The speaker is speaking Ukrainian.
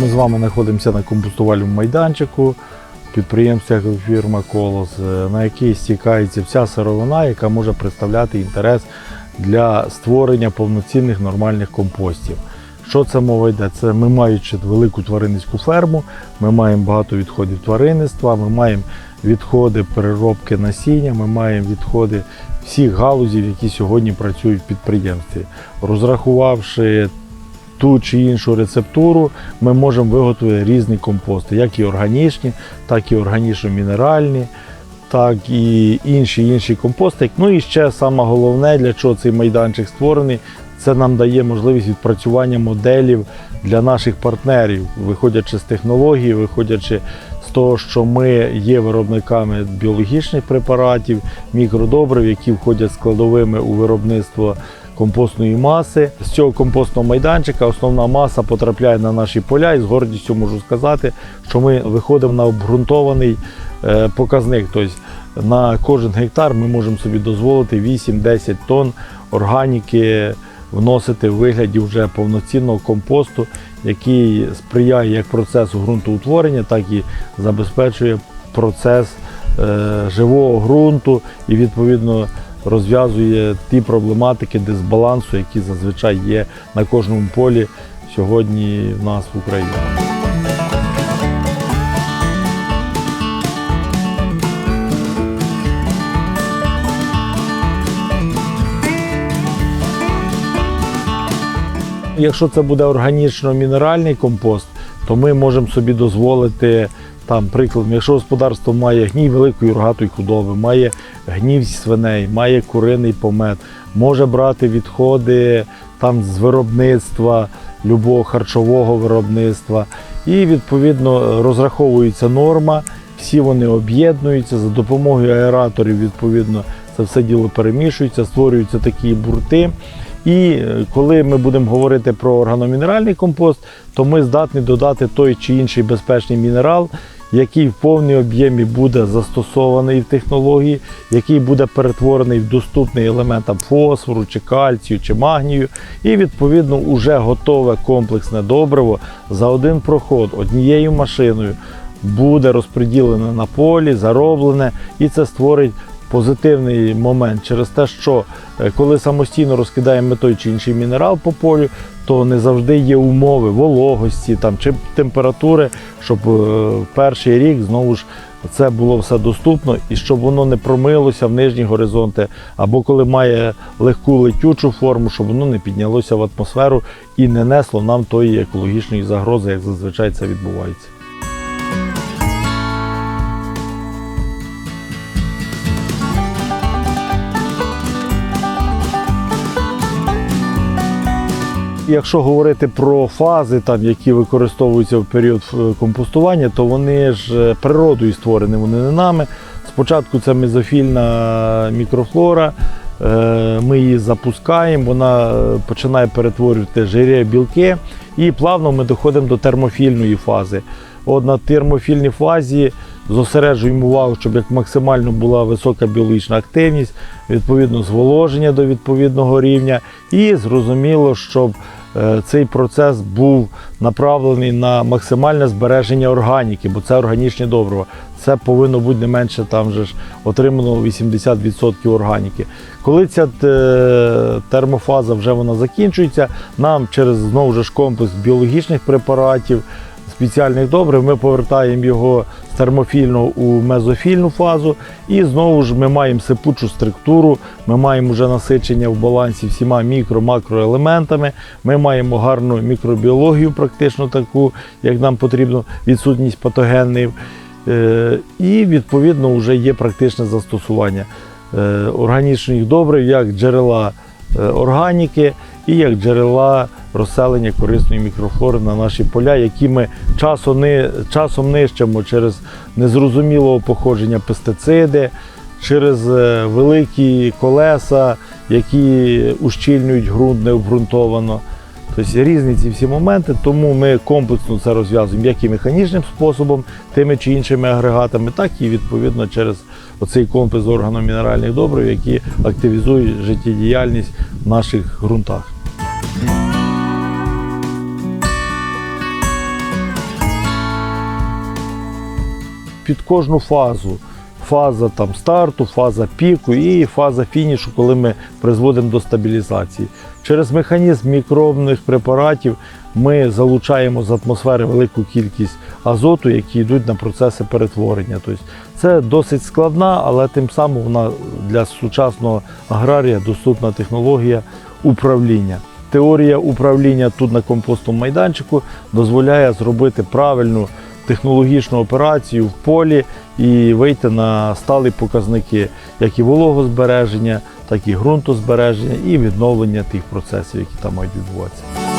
Ми з вами знаходимося на компостувальному майданчику підприємства фірма Колос, е, на який стікається вся сировина, яка може представляти інтерес для створення повноцінних нормальних компостів. Що це мова йде? Це ми маючи велику тваринницьку ферму, ми маємо багато відходів тваринництва, ми маємо відходи переробки насіння, ми маємо відходи всіх галузів, які сьогодні працюють в підприємстві. Розрахувавши ту чи іншу рецептуру, ми можемо виготовити різні компости, як і органічні, так і органічно-мінеральні, так і інші інші компости. Ну і ще саме головне, для чого цей майданчик створений, це нам дає можливість відпрацювання моделів для наших партнерів, виходячи з технології, виходячи з того, що ми є виробниками біологічних препаратів, мікродобрив, які входять складовими у виробництво компостної маси. З цього компостного майданчика основна маса потрапляє на наші поля, і з гордістю можу сказати, що ми виходимо на обґрунтований е, показник. Тобто на кожен гектар ми можемо собі дозволити 8-10 тонн органіки вносити в вигляді вже повноцінного компосту, який сприяє як процесу ґрунтоутворення, так і забезпечує процес е, живого ґрунту і відповідно розв'язує ті проблематики дисбалансу, які зазвичай є на кожному полі сьогодні в нас в Україні. Якщо це буде органічно-мінеральний компост, то ми можемо собі дозволити там, прикладом, якщо господарство має гній великої рогатої худоби, має гнів свиней, має куриний помет, може брати відходи там з виробництва, любого харчового виробництва, і відповідно розраховується норма, всі вони об'єднуються за допомогою аераторів. Відповідно, це все діло перемішується, створюються такі бурти. І е, коли ми будемо говорити про органомінеральний компост, то ми здатні додати той чи інший безпечний мінерал, який в повній об'ємі буде застосований в технології, який буде перетворений в доступний елементам фосфору, чи кальцію, чи магнію, і відповідно уже готове комплексне добриво за один проход однією машиною буде розподілене на полі, зароблене, і це створить позитивний момент через те, що е, коли самостійно розкидаємо той чи інший мінерал по полю, то не завжди є умови вологості там, чи температури, щоб е, перший рік знову ж це було все доступно і щоб воно не промилося в нижні горизонти, або коли має легку летючу форму, щоб воно не піднялося в атмосферу і не несло нам тої екологічної загрози, як зазвичай це відбувається. Якщо говорити про фази, там, які використовуються в період е, компостування, то вони ж е, природою створені, вони не нами. Спочатку це мезофільна мікрофлора, е, ми її запускаємо, вона починає перетворювати жирі білки, і плавно ми доходимо до термофільної фази. От на термофільній фазі зосереджуємо увагу, щоб як максимально була висока біологічна активність, відповідно зволоження до відповідного рівня, і зрозуміло, щоб цей процес був направлений на максимальне збереження органіки, бо це органічне добрива. Це повинно бути не менше там же ж отримано 80% органіки. Коли ця е, термофаза вже вона закінчується, нам через знову ж комплекс біологічних препаратів спеціальних добрив, ми повертаємо його з термофільного у мезофільну фазу, і знову ж ми маємо сипучу структуру, ми маємо вже насичення в балансі всіма мікро-макроелементами, ми маємо гарну мікробіологію, практично таку, як нам потрібно, відсутність патогенів. Е, І відповідно вже є практичне застосування е, органічних добрив як джерела е, органіки і як джерела розселення корисної мікрофлори на наші поля, які ми часом, не, часом нищимо через незрозумілого походження пестициди, через е, великі колеса, які ущільнюють ґрунт необґрунтовано. Тобто різні ці всі моменти, тому ми комплексно це розв'язуємо як і механічним способом, тими чи іншими агрегатами, так і відповідно через оцей комплекс органомінеральних добрив, які активізують життєдіяльність в наших ґрунтах. Під кожну фазу. Фаза там старту, фаза піку і фаза фінішу, коли ми призводимо до стабілізації. Через механізм мікробних препаратів ми залучаємо з атмосфери велику кількість азоту, які йдуть на процеси перетворення. Тобто це досить складна, але тим самим вона для сучасного аграрія доступна технологія управління. Теорія управління тут на компостному майданчику дозволяє зробити правильну технологічну операцію в полі і вийти на сталі показники, як і вологозбереження, так і ґрунтозбереження і відновлення тих процесів, які там мають відбуватися.